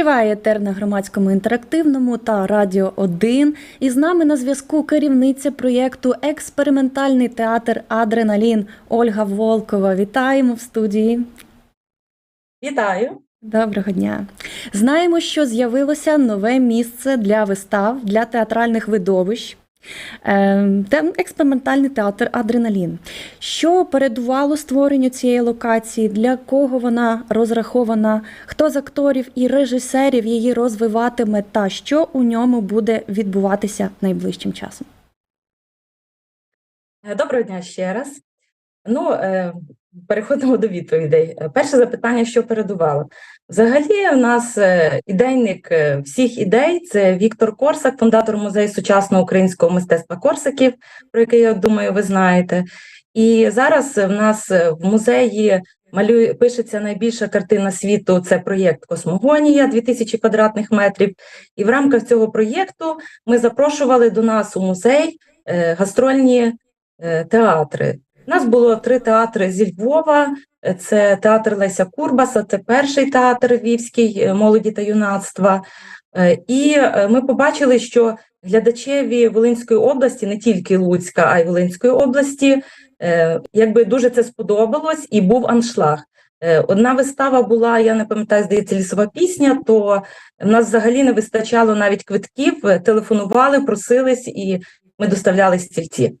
Триває етер на громадському інтерактивному та Радіо 1. І з нами на зв'язку керівниця проєкту Експериментальний театр Адреналін Ольга Волкова. Вітаємо в студії. Вітаю. Доброго дня. Знаємо, що з'явилося нове місце для вистав для театральних видовищ. Ем, Експериментальний театр Адреналін. Що передувало створенню цієї локації? Для кого вона розрахована? Хто з акторів і режисерів її розвиватиме? Та що у ньому буде відбуватися найближчим часом? Доброго дня ще раз. Ну, е, переходимо до відповідей. Е, Перше запитання, що передувало. Взагалі, у нас е, ідейник е, всіх ідей це Віктор Корсак, фундатор музею сучасного українського мистецтва Корсаків, про який, я думаю, ви знаєте. І зараз в нас в музеї малює, пишеться найбільша картина світу. Це проєкт Космогонія 2000 квадратних метрів. І в рамках цього проєкту ми запрошували до нас у музей гастрольні театри. У нас було три театри зі Львова. Це театр Леся Курбаса, це перший театр львівський е, молоді та юнацтва. Е, І е, ми побачили, що глядачеві Волинської області, не тільки Луцька, а й Волинської області, якби дуже це сподобалось, і був аншлаг. Одна вистава була, я не пам'ятаю, здається, лісова пісня, то в нас взагалі не вистачало навіть квитків, телефонували, просились, і ми доставляли стільці.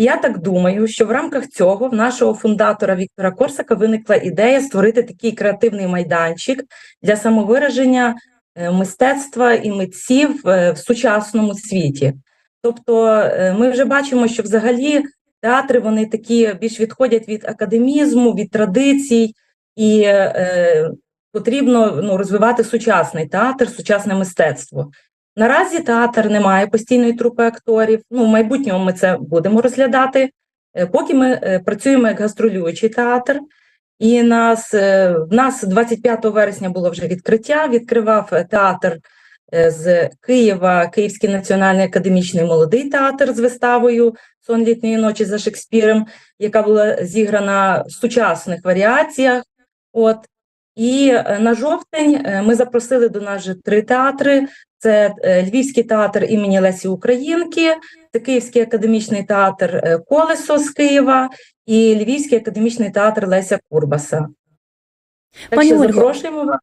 І Я так думаю, що в рамках цього в нашого фундатора Віктора Корсака виникла ідея створити такий креативний майданчик для самовираження е, мистецтва і митців е, в сучасному світі. Тобто, е, ми вже бачимо, що взагалі театри вони такі більш відходять від академізму, від традицій, і е, потрібно ну, розвивати сучасний театр, сучасне мистецтво. Наразі театр не має постійної трупи акторів. Ну, в майбутньому ми це будемо розглядати. Е, Поки ми е, працюємо як гастролюючий театр, і нас, е, в нас 25 вересня було вже відкриття. Відкривав театр з Києва, Київський національний академічний молодий театр з виставою Сон літньої ночі за Шекспіром, яка була зіграна в сучасних варіаціях. От. І на жовтень ми запросили до нас же три театри. Це е, Львівський театр імені Лесі Українки, це Київський академічний театр е, Колесо з Києва і Львівський академічний театр Леся Курбаса. Так Пані що запрошуємо вас.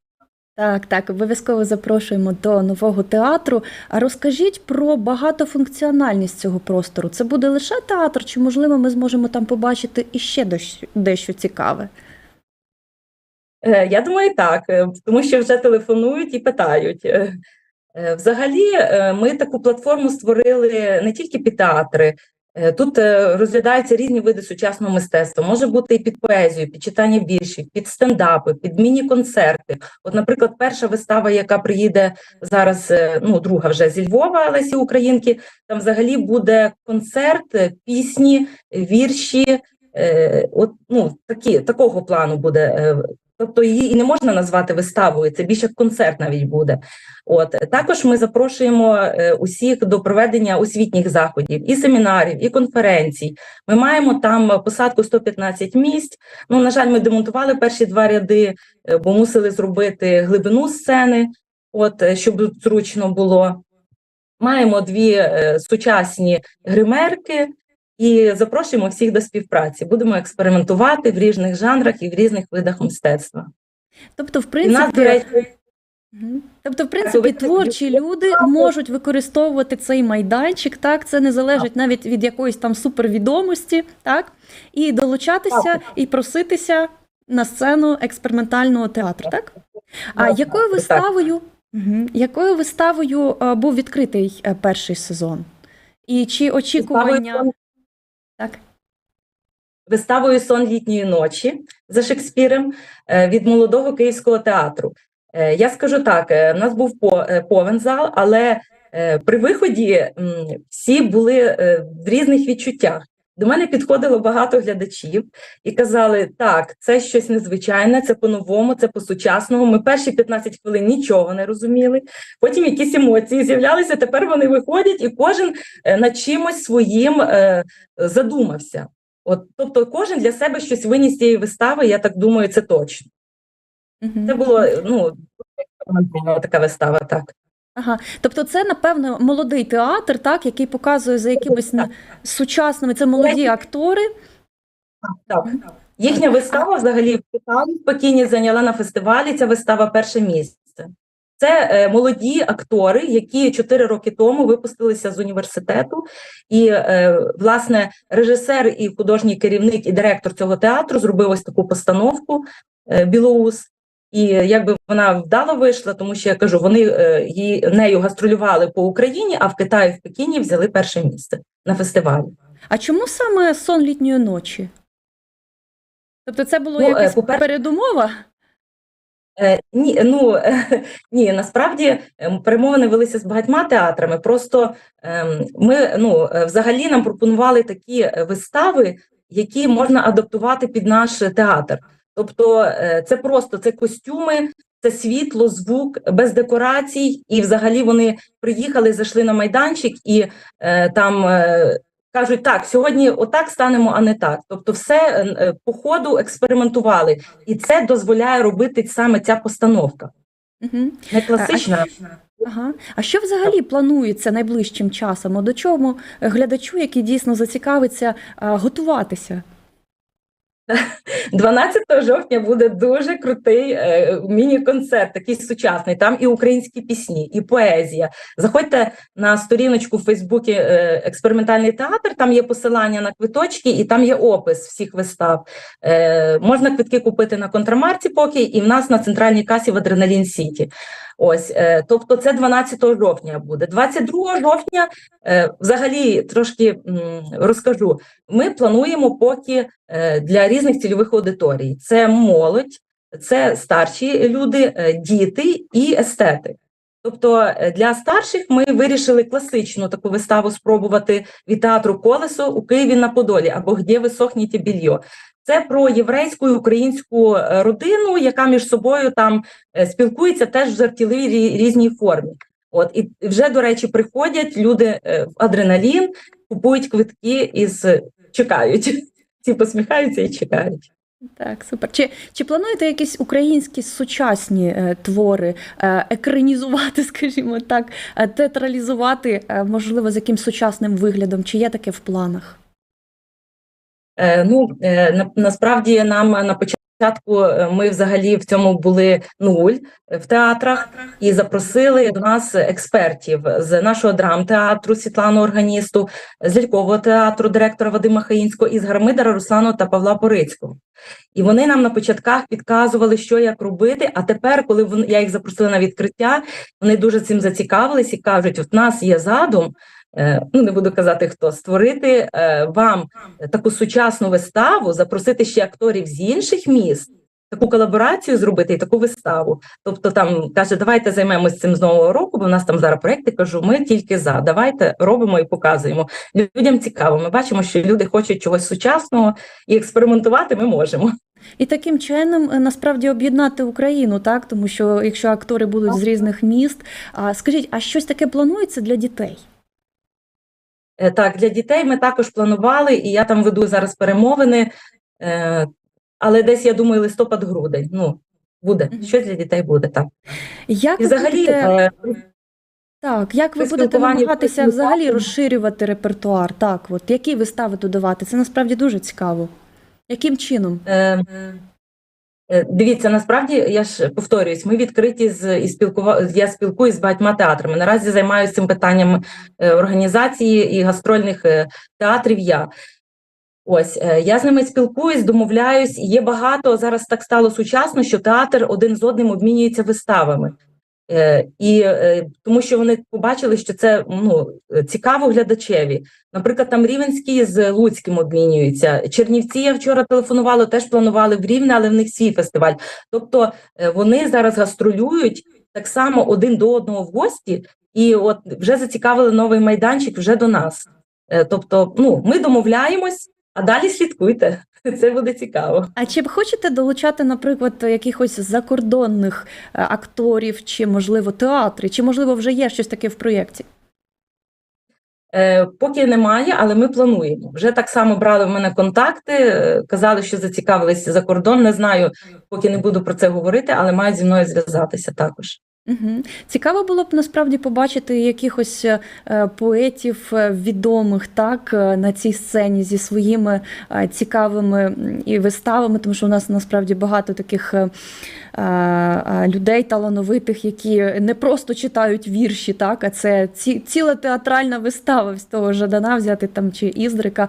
Так, так, обов'язково запрошуємо до нового театру. А розкажіть про багатофункціональність цього простору. Це буде лише театр, чи можливо ми зможемо там побачити іще дещо, дещо цікаве? Е, Я думаю, так, тому що вже телефонують і питають. Е, Взагалі, е, ми таку платформу створили не тільки під театри. Е, Тут розглядаються різні види сучасного мистецтва. Може бути і під поезію, під читання віршів, під стендапи, під міні-концерти. От, наприклад, перша вистава, яка приїде зараз, ну друга вже зі Львова Лесі Українки, там взагалі буде концерт, пісні, вірші. От ну такі такого плану буде Тобто її і не можна назвати виставою, це більше концерт навіть буде. От також ми запрошуємо е, усіх до проведення освітніх заходів, і семінарів, і конференцій. Ми маємо там посадку 115 місць. Ну на жаль, ми демонтували перші два ряди, е, бо мусили зробити глибину сцени, от е, щоб зручно було. Маємо дві сучасні гримерки. І запрошуємо всіх до співпраці. Будемо експериментувати в різних жанрах і в різних видах мистецтва. Тобто, в нас, до принципі, речі, Тобто, в принципі, творчі люди можуть використовувати цей майданчик, так? Це не залежить навіть від якоїсь там супервідомості, так? І долучатися і проситися на сцену експериментального театру, так? А якою виставою, якою виставою був відкритий е, перший сезон? І чи очікування так? виставою Сон літньої ночі за Шекспірем е, від молодого київського театру. Е, Я скажу так: е, в нас був по- повен зал, але при виході всі були в різних відчуттях. До мене підходило багато глядачів і казали: так, це щось незвичайне, це по-новому, це по-сучасному. Ми перші 15 хвилин нічого не розуміли. Потім якісь емоції з'являлися. Тепер вони виходять, і кожен е, над чимось своїм е, задумався. От, тобто, кожен для себе щось виніс з цієї вистави. Я так думаю, це точно. Це було ну така вистава, так. Ага. Тобто, це, напевно, молодий театр, так, який показує за якимись Так. сучасними, це молоді актори. Так. Їхня вистава взагалі в Китаї в Пекіні зайняла на фестивалі. Ця вистава перше місце. Це е, молоді актори, які чотири роки тому випустилися з університету. І, е, власне, режисер і художній керівник і директор цього театру зробив ось таку постановку е, Білоус. І якби вона вдало вийшла, тому що я кажу, вони е, її нею гастролювали по Україні, а в Китаї в Пекіні взяли перше місце на фестивалі. А чому саме сон літньої ночі? Тобто, це було Ну, е, якась передумова? Е, ні, ну е, ні, насправді ем, перемовини велися з багатьма театрами. Просто ем, ми ну е, взагалі нам пропонували такі е, вистави, які можна адаптувати під наш театр. Тобто, е, це просто це костюми, це світло, звук без декорацій, і взагалі вони приїхали, зайшли на майданчик і е, там. е, Кажуть, так, сьогодні отак станемо, а не так. Тобто, все е, е, по ходу експериментували. І це дозволяє робити саме ця постановка. Угу. Не класична. Ага. А що взагалі планується найближчим часом? До чому глядачу, який дійсно зацікавиться, готуватися? 12 жовтня буде дуже крутий е, міні-концерт, такий сучасний. Там і українські пісні, і поезія. Заходьте на сторіночку в Фейсбуці е, експериментальний театр. Там є посилання на квиточки, і там є опис всіх вистав. Е, можна квитки купити на контрамарці, поки і в нас на центральній касі в Адреналін Сіті. Ось, тобто, це 12 жовтня буде. 22 жовтня, взагалі, трошки розкажу. Ми плануємо поки е, для різних цільових аудиторій: це молодь, це старші люди, е, діти і естети. Тобто е, для старших ми вирішили класичну таку виставу спробувати від театру Колесо у Києві на Подолі або «Где ви сохнете більйо. Це про єврейську і українську родину, яка між собою там спілкується теж в жартівливій різній формі. От і вже, до речі, приходять люди в адреналін, купують квитки і з- чекають. Ці посміхаються і чекають. Так, супер. Чи, чи плануєте якісь українські сучасні е, твори е, екранізувати, скажімо так, е, театралізувати, е, можливо, з якимсь сучасним виглядом? Чи є таке в планах? Е, Ну е, на, насправді нам на початку е, ми взагалі в цьому були нуль в театрах і запросили до нас експертів з нашого драмтеатру Світлану Органісту, з лялькового театру директора Вадима Хаїнського і з гармидера Руслану та Павла Порицького. І вони нам на початках підказували, що як робити. А тепер, коли я їх запросила на відкриття, вони дуже цим зацікавились і кажуть: от нас є задум. Е, Ну, не буду казати хто створити е, вам таку сучасну виставу, запросити ще акторів з інших міст, таку колаборацію зробити і таку виставу. Тобто там каже, давайте займемось цим з нового року, бо в нас там зараз проекти. Кажу, ми тільки за. Давайте робимо і показуємо. Людям цікаво. Ми бачимо, що люди хочуть чогось сучасного і експериментувати ми можемо. І таким чином е, насправді об'єднати Україну, так? Тому що якщо актори будуть з різних міст, а скажіть, а щось таке планується для дітей? Е, Так, для дітей ми також планували, і я там веду зараз перемовини. е, Але десь я думаю, листопад-грудень. Ну буде щось для дітей буде так. Як І взагалі будете, е, так, як ви будете намагатися взагалі розширювати репертуар? Так, от які вистави додавати? Це насправді дуже цікаво. Яким чином? Е, Дивіться, насправді я ж повторююсь, ми відкриті з і спілкува... Я спілкуюсь з багатьма театрами. Наразі займаюся цим питанням е, організації і гастрольних е, театрів. Я ось е, я з ними спілкуюсь, домовляюсь. Є багато зараз так стало сучасно, що театр один з одним обмінюється виставами. Е, І е, тому, що вони побачили, що це ну цікаво глядачеві. Наприклад, там Рівенський з Луцьким обмінюються. Чернівці я вчора телефонувала, теж планували в Рівне, але в них свій фестиваль. Тобто е, вони зараз гастролюють так само один до одного в гості, і от вже зацікавили новий майданчик вже до нас. Тобто, ну ми домовляємось, а далі слідкуйте. Це буде цікаво. А чи б хочете долучати, наприклад, якихось закордонних е, акторів, чи можливо театри, чи можливо вже є щось таке в проєкті? Е, Поки немає, але ми плануємо. Вже так само брали в мене контакти, е, казали, що зацікавилися за кордон. Не знаю, поки не буду про це говорити, але мають зі мною зв'язатися також. Угу. Цікаво було б насправді побачити якихось е, поетів е, відомих так е, на цій сцені зі своїми цікавими і виставами, тому що у нас насправді багато таких людей талановитих, які не просто читають вірші, так, а це ці, ціла театральна вистава з того Жадана взяти там чи Іздрика.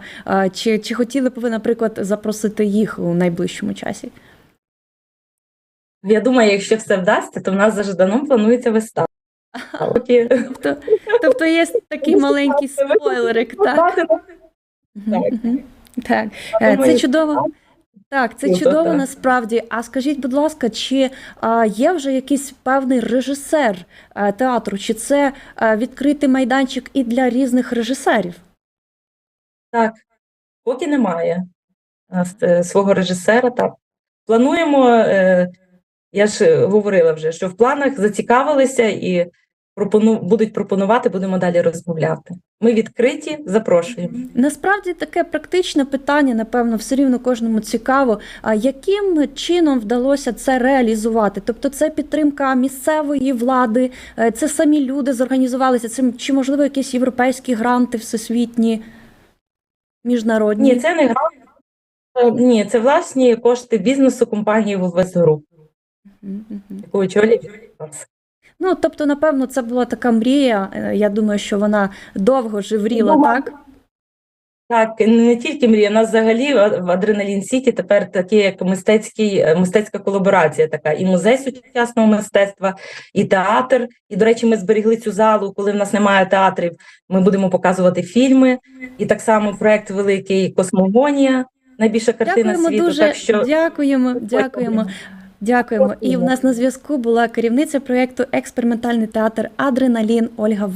Чи, чи хотіли б ви, наприклад, запросити їх у найближчому часі? Я думаю, якщо все вдасться, то в нас за Жданом планується вистава. Тобто, тобто є такий маленький спойлерик, так? Так, Е, це чудово. Так, це чудово насправді. А скажіть, будь ласка, чи є вже якийсь певний режисер а, театру, чи це а, відкритий майданчик і для різних режисерів? Так, поки немає е, свого режисера. Так. Плануємо, е, я ж е, говорила вже, що в планах зацікавилися і пропону, будуть пропонувати, будемо далі розмовляти. Ми відкриті, запрошуємо. Насправді таке практичне питання, напевно, все рівно кожному цікаво. А яким чином вдалося це реалізувати? Тобто, це підтримка місцевої влади, е, це самі люди зорганізувалися, це чи можливо якісь європейські гранти всесвітні, міжнародні? Ні, це не грант. Е, Ні, це власні кошти бізнесу компанії «Вовес Груп». Яку очолює Ну, тобто, напевно, це була така мрія. е, Я думаю, що вона довго живріла, Ну, так? Так, не тільки мрія, у нас взагалі в Адреналін Сіті тепер таке як мистецький, е, мистецька колаборація, така і музей сучасного мистецтва, і театр. І, до речі, ми зберегли цю залу, коли в нас немає театрів. Ми будемо показувати фільми. І так само проект великий Космогонія, найбільша картина Дякуємо світу. дуже. Так що Дякуємо, дякуємо. Дякуємо. І в нас на зв'язку була керівниця проєкту Експериментальний театр Адреналін Ольга Во.